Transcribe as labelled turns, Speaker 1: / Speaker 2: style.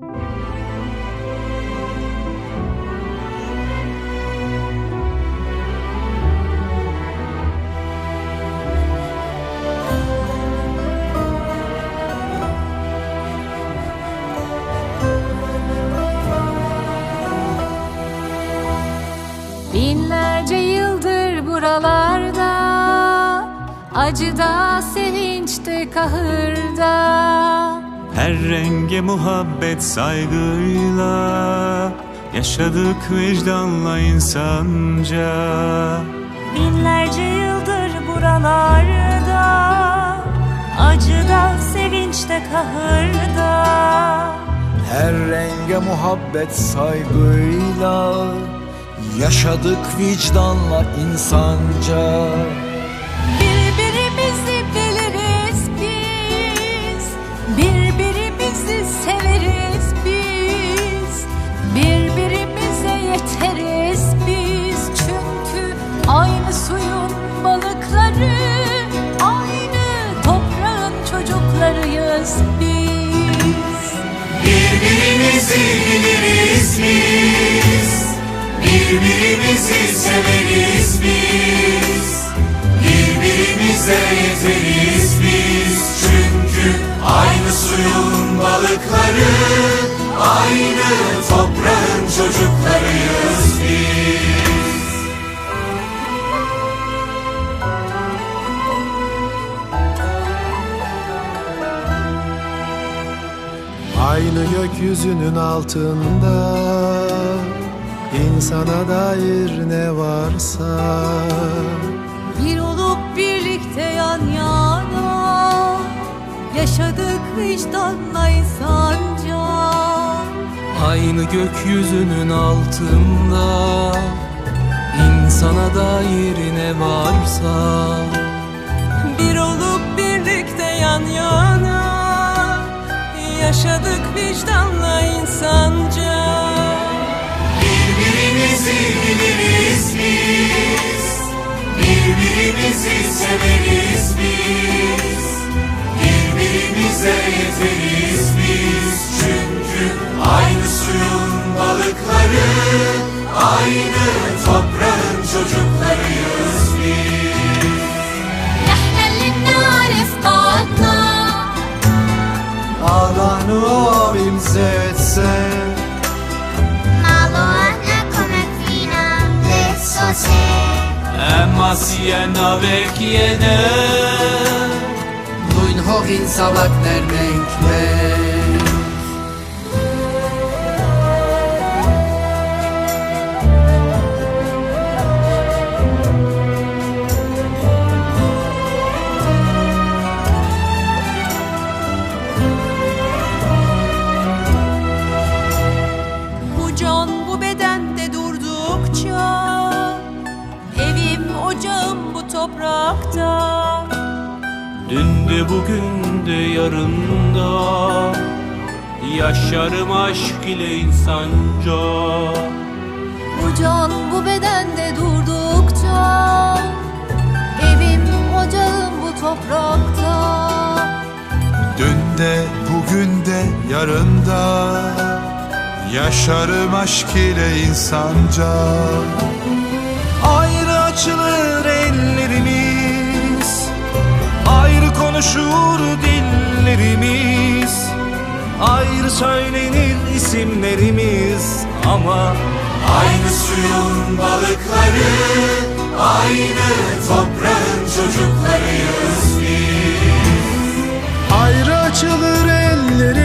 Speaker 1: Binlerce yıldır buralarda Acıda, sevinçte, kahırda
Speaker 2: Her renge muhabbet saygıyla Yaşadık vicdanla insanca.
Speaker 3: Binlerce yıldır buralarda Acıda, sevinçte, kahırda.
Speaker 4: Her renge muhabbet saygıyla Yaşadık vicdanla insanca
Speaker 1: çocuklarıyız biz
Speaker 2: Birbirimizi biliriz biz. Birbirimizi severiz biz. Birbirimize yeteriz Aynı
Speaker 5: gökyüzünün altında. İnsana dair ne varsa.
Speaker 1: Bir olup birlikte yan yana. Yaşadık vicdanla insanca.
Speaker 6: Aynı gökyüzünün altında. İnsana dair ne varsa
Speaker 3: Yaşadık vicdanla insanca.
Speaker 2: Birbirimizi biliriz biz. Birbirimizi severiz
Speaker 7: Malo aħna come fina adesso se
Speaker 6: Emma siena vecchiene
Speaker 8: Luin horin salak dermenk
Speaker 3: toprakta.
Speaker 6: Dün de bugün de yarın da Yaşarım aşk ile insanca
Speaker 1: Bu can bu bedende durdukça Evim ocağım bu toprakta.
Speaker 5: Dün de bugün de yarın da Yaşarım aşk ile insanca Ayrı açılır ellerimiz. Ayrı konuşur dillerimiz. Ayrı söylenir isimlerimiz. Ama
Speaker 2: Aynı suyun balıkları Aynı toprağın çocuklarıyız biz. Ayrı açılır elleri